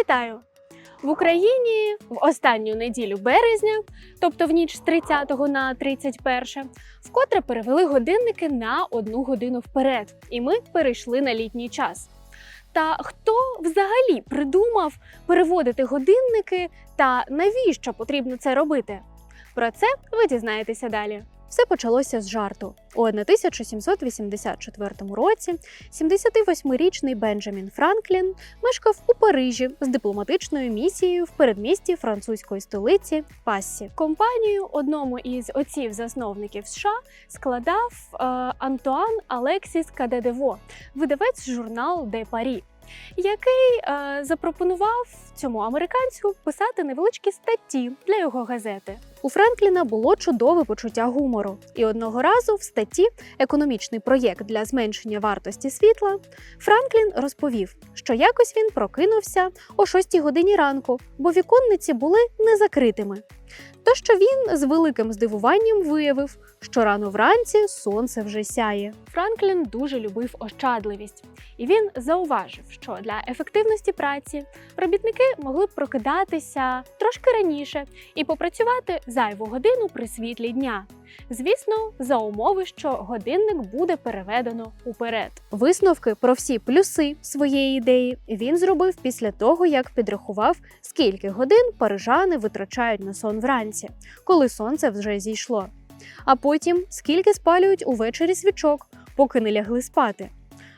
Вітаю! В Україні в останню неділю березня, тобто в ніч з 30 на 31, вкотре перевели годинники на одну годину вперед, і ми перейшли на літній час. Та хто взагалі придумав переводити годинники та навіщо потрібно це робити? Про це ви дізнаєтеся далі. Все почалося з жарту. У 1784 році 78-річний Бенджамін Франклін мешкав у Парижі з дипломатичною місією в передмісті французької столиці Пассі. Компанію одному із отців-засновників США складав е, Антуан Алексіс Кадедево, видавець журнал Де Парі. Який е, запропонував цьому американцю писати невеличкі статті для його газети. У Франкліна було чудове почуття гумору, і одного разу в статті Економічний проєкт для зменшення вартості світла Франклін розповів, що якось він прокинувся о 6 годині ранку, бо віконниці були незакритими. То що він з великим здивуванням виявив, що рано вранці сонце вже сяє. Франклін дуже любив ощадливість, і він зауважив, що для ефективності праці робітники могли б прокидатися трошки раніше і попрацювати зайву годину при світлі дня. Звісно, за умови, що годинник буде переведено уперед. Висновки про всі плюси своєї ідеї він зробив після того, як підрахував, скільки годин парижани витрачають на сон вранці, коли сонце вже зійшло. А потім скільки спалюють увечері свічок, поки не лягли спати.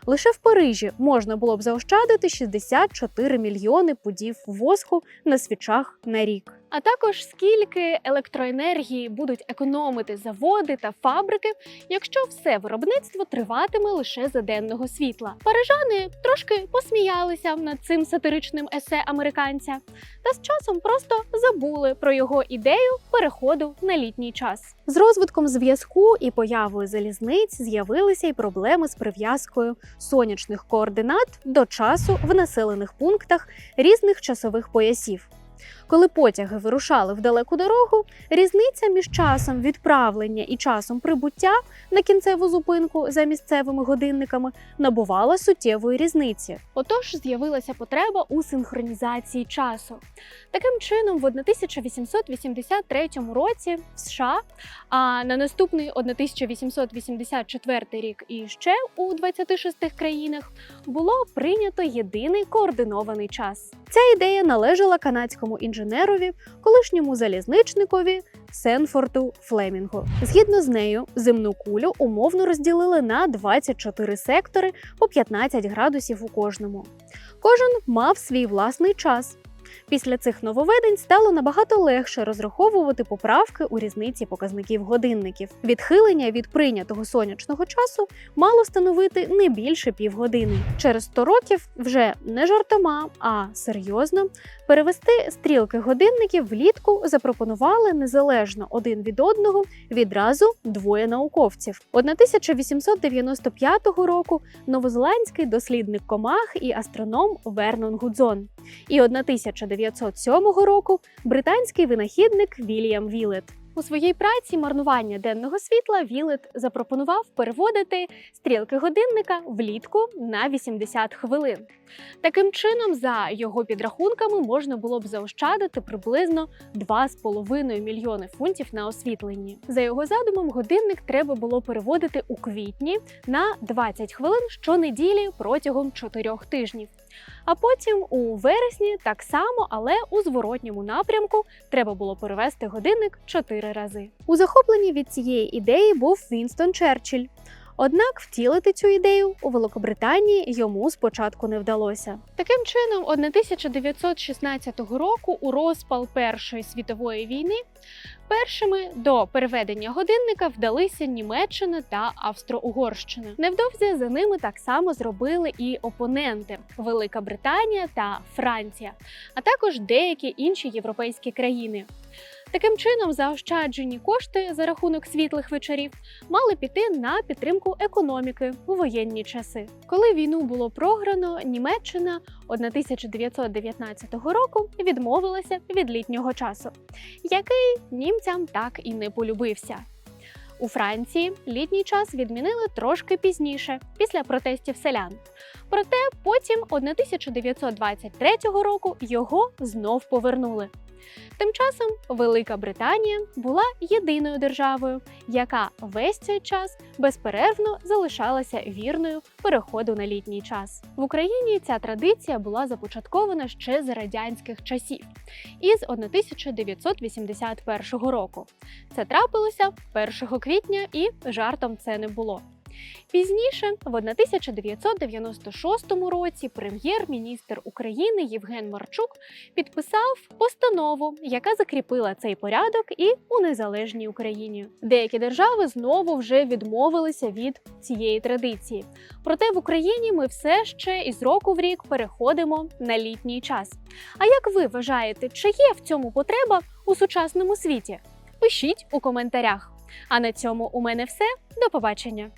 Лише в Парижі можна було б заощадити 64 мільйони пудів воску на свічах на рік. А також скільки електроенергії будуть економити заводи та фабрики, якщо все виробництво триватиме лише за денного світла. Парижани трошки посміялися над цим сатиричним есе американця, та з часом просто забули про його ідею переходу на літній час. З розвитком зв'язку і появою залізниць з'явилися й проблеми з прив'язкою сонячних координат до часу в населених пунктах різних часових поясів. Коли потяги вирушали в далеку дорогу, різниця між часом відправлення і часом прибуття на кінцеву зупинку за місцевими годинниками набувала суттєвої різниці. Отож з'явилася потреба у синхронізації часу. Таким чином, в 1883 році в США, а на наступний 1884 рік і ще у 26 країнах було прийнято єдиний координований час. Ця ідея належала канадському інженерові, колишньому залізничникові Сенфорту Флемінгу. Згідно з нею, земну кулю умовно розділили на 24 сектори по 15 градусів у кожному. Кожен мав свій власний час. Після цих нововведень стало набагато легше розраховувати поправки у різниці показників годинників. Відхилення від прийнятого сонячного часу мало становити не більше півгодини. Через 100 років вже не жартома, а серйозно перевести стрілки годинників влітку запропонували незалежно один від одного відразу двоє науковців. 1895 року новозеландський дослідник комах і астроном Вернон Гудзон. І 1907 року британський винахідник Вільям Вілет. У своїй праці марнування денного світла Вілет запропонував переводити стрілки годинника влітку на 80 хвилин. Таким чином, за його підрахунками, можна було б заощадити приблизно 2,5 мільйони фунтів на освітленні. За його задумом, годинник треба було переводити у квітні на 20 хвилин щонеділі протягом 4 тижнів. А потім у вересні так само, але у зворотньому напрямку треба було перевести годинник чотири рази. У захопленні від цієї ідеї був Вінстон Черчилль. Однак втілити цю ідею у Великобританії йому спочатку не вдалося. Таким чином, 1916 року, у розпал Першої світової війни, першими до переведення годинника вдалися Німеччина та Австро-Угорщина. Невдовзі за ними так само зробили і опоненти Велика Британія та Франція, а також деякі інші європейські країни. Таким чином, заощаджені кошти за рахунок світлих вечорів мали піти на підтримку економіки у воєнні часи. Коли війну було програно, Німеччина 1919 року відмовилася від літнього часу, який німцям так і не полюбився. У Франції літній час відмінили трошки пізніше, після протестів селян. Проте потім 1923 року його знов повернули. Тим часом Велика Британія була єдиною державою, яка весь цей час безперервно залишалася вірною переходу на літній час. В Україні ця традиція була започаткована ще за радянських часів із 1981 року. Це трапилося 1 квітня, і жартом це не було. Пізніше, в 1996 році, прем'єр-міністр України Євген Марчук підписав постанову, яка закріпила цей порядок і у незалежній Україні. Деякі держави знову вже відмовилися від цієї традиції. Проте в Україні ми все ще із року в рік переходимо на літній час. А як ви вважаєте, чи є в цьому потреба у сучасному світі? Пишіть у коментарях. А на цьому у мене все. До побачення!